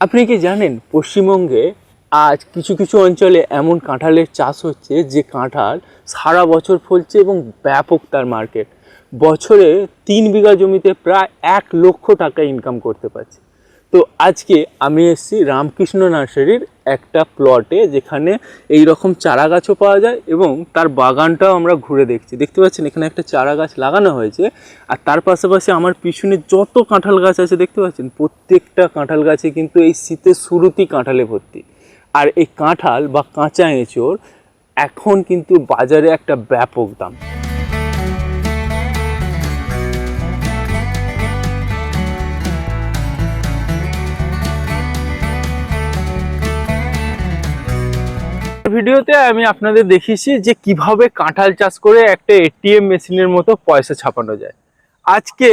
আপনি কি জানেন পশ্চিমবঙ্গে আজ কিছু কিছু অঞ্চলে এমন কাঁঠালের চাষ হচ্ছে যে কাঁঠাল সারা বছর ফলছে এবং ব্যাপক তার মার্কেট বছরে তিন বিঘা জমিতে প্রায় এক লক্ষ টাকা ইনকাম করতে পারছে। তো আজকে আমি এসেছি রামকৃষ্ণ নার্সারির একটা প্লটে যেখানে এই রকম চারা গাছও পাওয়া যায় এবং তার বাগানটাও আমরা ঘুরে দেখছি। দেখতে পাচ্ছেন এখানে একটা চারা গাছ লাগানো হয়েছে আর তার পাশাপাশি আমার পিছনে যত কাঁঠাল গাছ আছে দেখতে পাচ্ছেন, প্রত্যেকটা কাঁঠাল গাছে কিন্তু এই শীতের শুরুতেই কাঁঠালে ভর্তি। আর এই কাঁঠাল বা কাঁচা এঁচোড় এখন কিন্তু বাজারে একটা ব্যাপক দাম। ভিডিওতে আমি আপনাদের দেখিয়েছি যে কীভাবে কাঁঠাল চাষ করে একটা এটিএম মেশিনের মতো পয়সা ছাপানো যায়। আজকে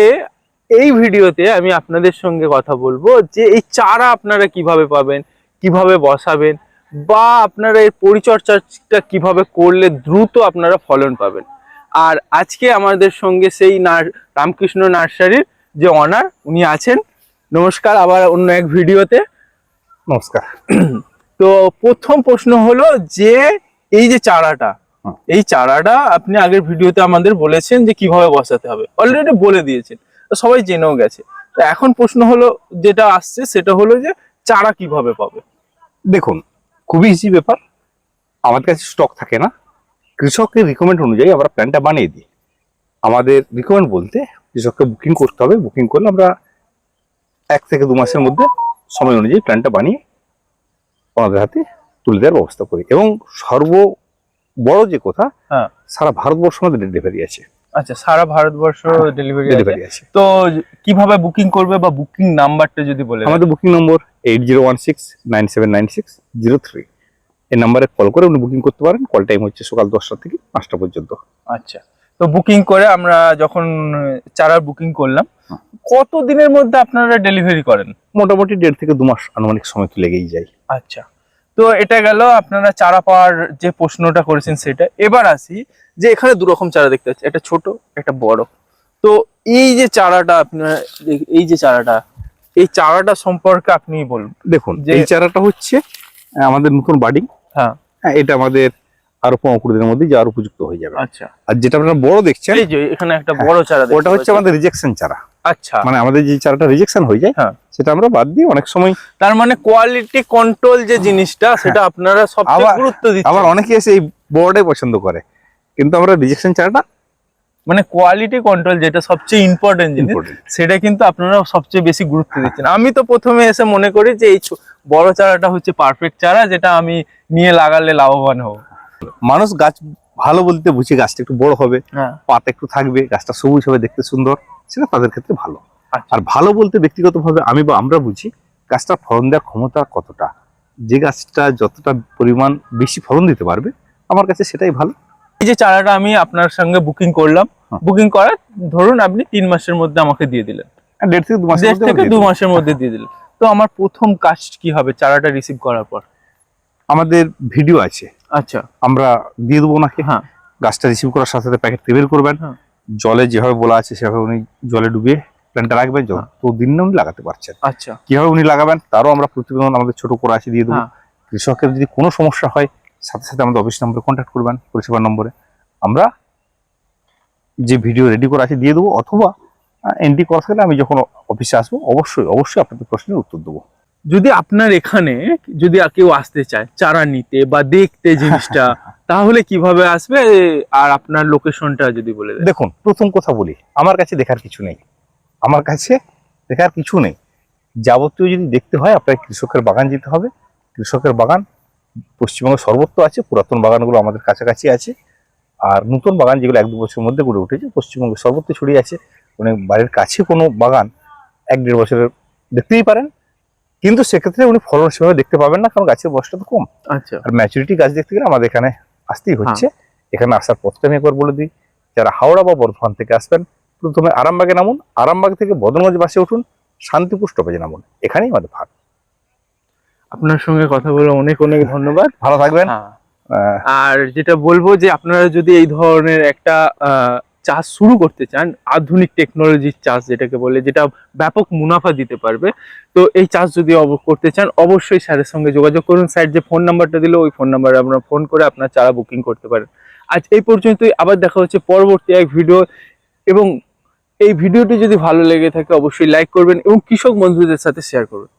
এই ভিডিওতে আমি আপনাদের সঙ্গে কথা বলব যে এই চারা আপনারা কীভাবে পাবেন কীভাবে বসাবেন বা আপনারা এর পরিচর্যাটা কীভাবে করলে দ্রুত আপনারা ফলন পাবেন। আর আজকে আমাদের সঙ্গে সেই রামকৃষ্ণ নার্সারির যে অনার উনি আছেন। নমস্কার আবার অন্য এক ভিডিওতে। নমস্কার। তো প্রথম প্রশ্ন হলো যে এই যে চারাটা এই চারাটা আপনি আগের ভিডিওতে আমাদের বলেছেন যে কীভাবে বসাতে হবে। অলরেডি বলে দিয়েছেন তো সবাই জেনেও গেছে। তো এখন প্রশ্ন হলো যেটা আসছে সেটা হলো যে চারা কীভাবে পাবে? দেখুন খুবই ইজি ব্যাপার। আমাদের কাছে স্টক থাকে না। কৃষকের রিকমেন্ড অনুযায়ী আমরা প্ল্যানটা বানিয়ে দিই। আমাদের রিকমেন্ড বলতে কৃষককে বুকিং করতে হবে। বুকিং করলে আমরা এক থেকে দু মাসের মধ্যে সময় অনুযায়ী প্ল্যানটা বানিয়ে ওনাদের হাতে তুলে দেওয়ার ব্যবস্থা করি। এবং সর্ব বড় যে কথা হ্যাঁ। সারা ভারতবর্ষ আমাদের ডেলিভারি আছে। আচ্ছা সারা ভারতবর্ষ ডেলিভারি ডেলিভারি আছে। তো কীভাবে বুকিং করবে বা বুকিং নাম্বারটা যদি বলে আমাদের booking number eight zero one six nine seven nine six zero three এই নাম্বারে কল করে উনি বুকিং করতে পারেন। কল টাইম হচ্ছে সকাল দশটা থেকে পাঁচটা পর্যন্ত। আচ্ছা তো বুকিং করে আমরা যখন চারার বুকিং করলাম হুম। কত দিনের মধ্যে আপনারা ডেলিভারি করেন? মোটামুটি দেড় থেকে দু মাস আনুমানিক সময় তো লেগেই যায়। আচ্ছা। তো এটা গেল আপনারা চারা পাওয়ার যে প্রশ্নটা করেছেন সেটা। এবার আসি যে এখানে দু রকম চারা দেখতে পাচ্ছি। একটা ছোট একটা বড়। তো এই যে চারাটা আপনার এই যে চারাটা এই চারাটা সম্পর্কে আপনি বলুন। দেখুন যে- এই চারাটা হচ্ছে আমাদের নতুন বাড়ি। হ্যাঁ। এটা আমাদের আরও পনেরো কুড়ি দিনের মধ্যে যাওয়ার উপযুক্ত হয়ে যাবে। আচ্ছা। আর যেটা আপনারা বড় দেখছেন এই যে এখানে একটা বড় চারা ওটা হচ্ছে আমাদের রিজেকশন চারা। আচ্ছা। মানে আমাদের যে চারাটা রিজেকশন হয়ে যায় হ্যাঁ। সেটা আমরা বাদ দিই অনেক সময় তার মানে কোয়ালিটি কন্ট্রোল যে জিনিসটা সেটা আপনারা সবচেয়ে হ্যাঁ। গুরুত্ব দিচ্ছেন। আবার অনেকে এসে এই বড়টাই পছন্দ করে কিন্তু আমরা রিজেকশন চারাটা মানে কোয়ালিটি কন্ট্রোল যেটা সবচেয়ে ইম্পর্টেন্ট জিনিস সেটা কিন্তু আপনারা সবচেয়ে বেশি গুরুত্ব দিচ্ছেন। আমি তো প্রথমে এসে মনে করি যে এই বড় চারাটা হচ্ছে পারফেক্ট চারা যেটা আমি নিয়ে লাগালে লাভবান হব। মানুষ গাছ ভালো বলতে বুঝি গাছটা একটু বড় হবে হ্যাঁ। পাতা একটু থাকবে গাছটা সবুজ হবে দেখতে সুন্দর। সেটা তাদের ক্ষেত্রে ভালো। আচ্ছা। আর ভালো বলতে ব্যক্তিগতভাবে আমি বা আমরা বুঝি গাছটা ফলন দেওয়ার ক্ষমতা কতটা? যে গাছটা যতটা পরিমাণ বেশি ফলন দিতে পারবে আমার কাছে সেটাই ভালো। এই যে চারাটা আমি আপনার সঙ্গে বুকিং করলাম বুকিং করার ধরুন আপনি তিন মাসের মধ্যে আমাকে দিয়ে দিলেন। দেড় থেকে দু মাসের দেড় মধ্যে থেকে দু দিয়ে মাসের মধ্যে দিয়ে দিলেন। তো আমার প্রথম কাজ কি হবে চারাটা রিসিভ করার পর? আমাদের ভিডিও আছে। আচ্ছা। আমরা দিয়ে দেবো ওনাকে। হ্যাঁ। গাছটা রিসিভ করার সাথে সাথে প্যাকেট বের করবেন। হ্যাঁ। জলে যেভাবে বলা আছে সেভাবে উনি জলে ডুবিয়ে প্ল্যানটা রাখবেন যত দিন না উনি লাগাতে পারছেন। আচ্ছা। কীভাবে উনি লাগাবেন তারও আমরা প্রতিবেদন আমাদের ছোট করে আছে দিয়ে দেবো। হ্যাঁ। কৃষকের যদি কোনো সমস্যা হয় সাথে সাথে আমাদের অফিস নম্বরে কন্ট্যাক্ট করবেন পরিষেবা নম্বরে। আমরা যে ভিডিও রেডি করে আছে দিয়ে দেবো অথবা এন্ট্রি করা থাকলে আমি যখন অফিসে আসব অবশ্যই অবশ্যই আপনাদের প্রশ্নের উত্তর দেবো। যদি আপনার এখানে যদি আর কেউ আসতে চায় চারা নিতে বা দেখতে জিনিসটা তাহলে কীভাবে আসবে? আর আপনার লোকেশনটা যদি বলে দেন। দেখুন প্রথম কথা বলি আমার কাছে দেখার কিছু নেই। আমার কাছে দেখার কিছু নেই। যাবতীয় যদি দেখতে হয় আপনাকে কৃষকের বাগান যেতে হবে। কৃষকের বাগান পশ্চিমবঙ্গে সর্বত্র আছে পুরাতন বাগানগুলো আমাদের কাছাকাছি আছে। আর নতুন বাগান যেগুলো এক দু বছরের মধ্যে গড়ে উঠেছে পশ্চিমবঙ্গে সর্বত্র ছড়িয়ে আছে। উনি বাড়ির কাছে কোনো বাগান এক দেড় বছরের দেখতেই পারেন। কিন্তু সেক্ষেত্রে উনি ফলন সেভাবে দেখতে পাবেন না কারণ গাছের বয়সটা তো কম। আচ্ছা। আর ম্যাচুরিটি গাছ দেখতে গেলে আমাদের এখানে আসতেই হচ্ছে। এখানে আসার পথটা আমি একবার বলে দিই। যারা হাওড়া বা বর্ধমান থেকে আসবেন প্রথমে আরামবাগে নামুন আরামবাগ থেকে বদনগঞ্জ বাসে উঠুন শান্তিপুর স্টপেজে নামুন। এখানেই আমাদের ভাগ। আপনার সঙ্গে কথা বলে অনেক অনেক ধন্যবাদ। ভালো থাকবেন। হ্যাঁ। আহ, আর যেটা বলব যে আপনারা যদি এই ধরনের একটা আহ, চাষ শুরু করতে চান, আধুনিক টেকনোলজির চাষ যেটাকে বলে, যেটা ব্যাপক মুনাফা দিতে পারবে। তো এই চাষ যদি করতে চান, অবশ্যই স্যারের সঙ্গে যোগাযোগ করুন। স্যার যে ফোন নাম্বারটা দিল, ওই ফোন নাম্বারে আপনার ফোন করে আপনার চারা বুকিং করতে পারেন। আজ এই পর্যন্তই। আবার দেখা হচ্ছে পরবর্তী এক ভিডিও এবং এই ভিডিওটি যদি ভালো লেগে থাকে, অবশ্যই লাইক করবেন এবং কৃষক বন্ধুদের সাথে শেয়ার করবেন